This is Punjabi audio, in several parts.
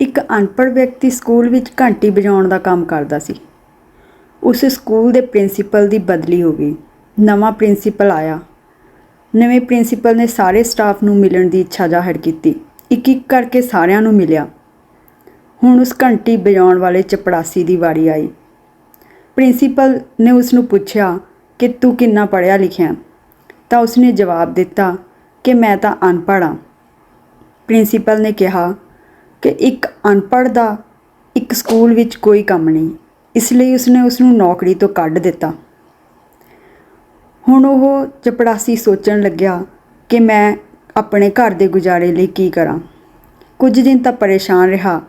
ਇੱਕ ਅਨਪੜ੍ਹ ਵਿਅਕਤੀ ਸਕੂਲ ਵਿੱਚ ਘੰਟੀ ਵਜਾਉਣ ਦਾ ਕੰਮ ਕਰਦਾ ਸੀ। ਉਸ ਸਕੂਲ ਦੇ ਪ੍ਰਿੰਸੀਪਲ ਦੀ ਬਦਲੀ ਹੋ ਗਈ। ਨਵਾਂ ਪ੍ਰਿੰਸੀਪਲ ਆਇਆ। ਨਵੇਂ ਪ੍ਰਿੰਸੀਪਲ ਨੇ ਸਾਰੇ ਸਟਾਫ ਨੂੰ ਮਿਲਣ ਦੀ ਇੱਛਾ ਜ਼ਾਹਿਰ ਕੀਤੀ। ਇੱਕ ਇੱਕ ਕਰਕੇ ਸਾਰਿਆਂ ਨੂੰ ਮਿਲਿਆ। ਹੁਣ ਉਸ ਘੰਟੀ ਵਜਾਉਣ ਵਾਲੇ ਚਪੜਾਸੀ ਦੀ ਵਾਰੀ ਆਈ। ਪ੍ਰਿੰਸੀਪਲ ਨੇ ਉਸ ਨੂੰ ਪੁੱਛਿਆ ਕਿ ਤੂੰ ਕਿੰਨਾ ਪੜ੍ਹਿਆ ਲਿਖਿਆ? ਤਾਂ ਉਸਨੇ ਜਵਾਬ ਦਿੱਤਾ ਕਿ ਮੈਂ ਤਾਂ ਅਨਪੜ੍ਹ ਹਾਂ। ਪ੍ਰਿੰਸੀਪਲ ਨੇ ਕਿਹਾ ਕਿ ਇੱਕ ਅਨਪੜ੍ਹ ਦਾ ਇੱਕ ਸਕੂਲ ਵਿੱਚ ਕੋਈ ਕੰਮ ਨਹੀਂ। ਇਸ ਲਈ ਉਸਨੇ ਉਸ ਨੂੰ ਨੌਕਰੀ ਤੋਂ ਕੱਢ ਦਿੱਤਾ। ਹੁਣ ਉਹ ਚਪੜਾਸੀ ਸੋਚਣ ਲੱਗਿਆ ਕਿ ਮੈਂ ਆਪਣੇ ਘਰ ਦੇ ਗੁਜ਼ਾਰੇ ਲਈ ਕੀ ਕਰਾਂ। ਕੁਝ ਦਿਨ ਤਾਂ ਪਰੇਸ਼ਾਨ ਰਿਹਾ।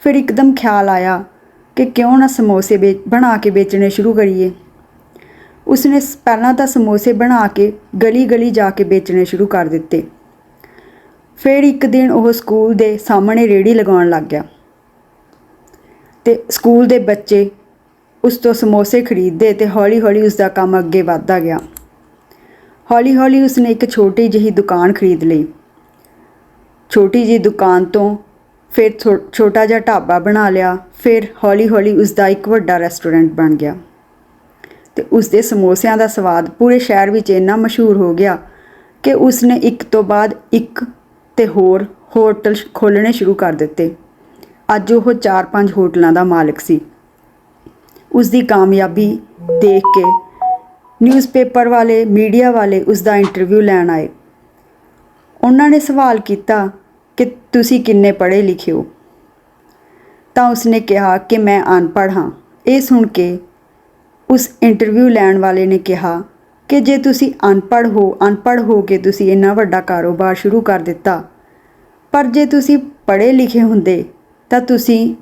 ਫਿਰ ਇੱਕਦਮ ਖਿਆਲ ਆਇਆ ਕਿ ਕਿਉਂ ਨਾ ਸਮੋਸੇ ਵੇਚ ਬਣਾ ਕੇ ਵੇਚਣੇ ਸ਼ੁਰੂ ਕਰੀਏ। ਉਸਨੇ ਸ- ਪਹਿਲਾਂ ਤਾਂ ਸਮੋਸੇ ਬਣਾ ਕੇ ਗਲੀ ਗਲੀ ਜਾ ਕੇ ਵੇਚਣੇ ਸ਼ੁਰੂ ਕਰ ਦਿੱਤੇ। ਫਿਰ ਇੱਕ ਦਿਨ ਉਹ ਸਕੂਲ ਦੇ ਸਾਹਮਣੇ ਰੇੜੀ ਲਗਾਉਣ ਲੱਗ ਗਿਆ। ਤੇ ਸਕੂਲ ਦੇ ਬੱਚੇ ਉਸ ਤੋਂ ਸਮੋਸੇ ਖਰੀਦਦੇ ਤੇ ਹੌਲੀ-ਹੌਲੀ ਉਸ ਦਾ ਕੰਮ ਅੱਗੇ ਵਧਦਾ ਗਿਆ। ਹੌਲੀ-ਹੌਲੀ ਉਸਨੇ ਇੱਕ ਛੋਟੀ ਜਿਹੀ ਦੁਕਾਨ ਖਰੀਦ ਲਈ। ਛੋਟੀ ਜਿਹੀ ਦੁਕਾਨ ਤੋਂ ਫਿਰ ਛੋ- ਛੋਟਾ ਜਿਹਾ ਢਾਬਾ ਬਣਾ ਲਿਆ, ਫਿਰ ਹੌਲੀ-ਹੌਲੀ ਉਸ ਦਾ ਇੱਕ ਵੱਡਾ ਰੈਸਟੋਰੈਂਟ ਬਣ ਗਿਆ। ਤੇ ਉਸ ਦੇ ਸਮੋਸਿਆਂ ਦਾ ਸਵਾਦ ਪੂਰੇ ਸ਼ਹਿਰ ਵਿੱਚ ਇੰਨਾ ਮਸ਼ਹੂਰ ਹੋ ਗਿਆ ਕਿ ਉਸ ਨੇ ਇੱਕ ਤੋਂ ਬਾਅਦ ਇੱਕ ਤੇ ਹੋਰ ਹੋਟਲ ਖੋਲ੍ਹਣੇ ਸ਼ੁਰੂ ਕਰ ਦਿੱਤੇ। ਅੱਜ ਉਹ 4-5 ਹੋਟਲਾਂ ਦਾ ਮਾਲਕ ਸੀ। ਉਸ ਦੀ ਕਾਮਯਾਬੀ ਦੇਖ ਕੇ ਨਿਊਜ਼ਪੇਪਰ ਵਾਲੇ, ਮੀਡੀਆ ਵਾਲੇ ਉਸ ਦਾ ਇੰਟਰਵਿਊ ਲੈਣ ਆਏ। ਉਹਨਾਂ ਨੇ ਸਵਾਲ ਕੀਤਾ ਕਿ ਤੁਸੀਂ ਕਿੰਨੇ ਪੜ੍ਹੇ ਲਿਖੇ ਹੋ? ਤਾਂ ਉਸਨੇ ਕਿਹਾ ਕਿ ਮੈਂ ਅਨਪੜ੍ਹ ਹਾਂ। ਇਹ ਸੁਣ ਕੇ ਉਸ ਇੰਟਰਵਿਊ ਲੈਣ ਵਾਲੇ ਨੇ ਕਿਹਾ ਕਿ ਜੇ ਤੁਸੀਂ ਅਨਪੜ੍ਹ ਹੋ ਅਨਪੜ੍ਹ ਹੋ ਕੇ ਤੁਸੀਂ ਇੰਨਾ ਵੱਡਾ ਕਾਰੋਬਾਰ ਸ਼ੁਰੂ ਕਰ ਦਿੱਤਾ, ਪਰ ਜੇ ਤੁਸੀਂ ਪੜ੍ਹੇ ਲਿਖੇ ਹੁੰਦੇ, ਤਾਂ ਤੁਸੀਂ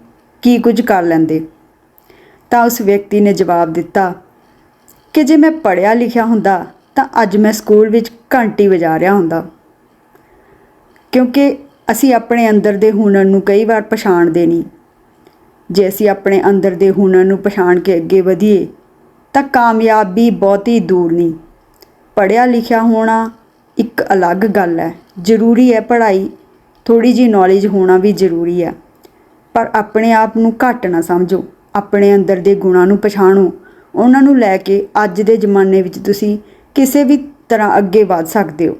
ਕੀ ਕੁਝ ਕਰ ਲੈਂਦੇ? ਤਾਂ ਉਸ ਵਿਅਕਤੀ ਨੇ ਜਵਾਬ ਦਿੱਤਾ ਕਿ ਜੇ ਮੈਂ ਪੜ੍ਹਿਆ ਲਿਖਿਆ ਹੁੰਦਾ, ਤਾਂ ਅੱਜ ਮੈਂ ਸਕੂਲ ਵਿੱਚ ਘੰਟੀ ਵਜਾ ਰਿਹਾ ਹੁੰਦਾ। ਕਿਉਂਕਿ ਅਸੀਂ ਆਪਣੇ ਅੰਦਰ ਦੇ ਹੁਨਰ ਨੂੰ ਕਈ ਵਾਰ ਪਛਾਣਦੇ ਨਹੀਂ। ਜੇ ਅਸੀਂ ਆਪਣੇ ਅੰਦਰ ਦੇ ਹੁਨਰ ਨੂੰ ਪਛਾਣ ਕੇ ਅੱਗੇ ਵਧੀਏ ਤਾਂ ਕਾਮਯਾਬੀ ਬਹੁਤੀ ਦੂਰ ਨਹੀਂ। ਪੜ੍ਹਿਆ ਲਿਖਿਆ ਹੋਣਾ ਇੱਕ ਅਲੱਗ ਗੱਲ ਹੈ। ਜ਼ਰੂਰੀ ਹੈ ਪੜ੍ਹਾਈ। ਥੋੜੀ ਜੀ ਨੌਲੇਜ ਹੋਣਾ ਵੀ ਜ਼ਰੂਰੀ ਹੈ। ਪਰ ਆਪਣੇ ਆਪ ਨੂੰ ਘੱਟ ਨਾ ਸਮਝੋ। ਆਪਣੇ ਅੰਦਰ ਦੇ ਗੁਣਾਂ ਨੂੰ ਪਛਾਣੋ। ਉਹਨਾਂ ਨੂੰ ਲੈ ਕੇ ਅੱਜ ਦੇ ਜ਼ਮਾਨੇ ਵਿੱਚ ਤੁਸੀਂ ਕਿਸੇ ਵੀ ਤਰ੍ਹਾਂ ਅੱਗੇ ਵਧ ਸਕਦੇ ਹੋ।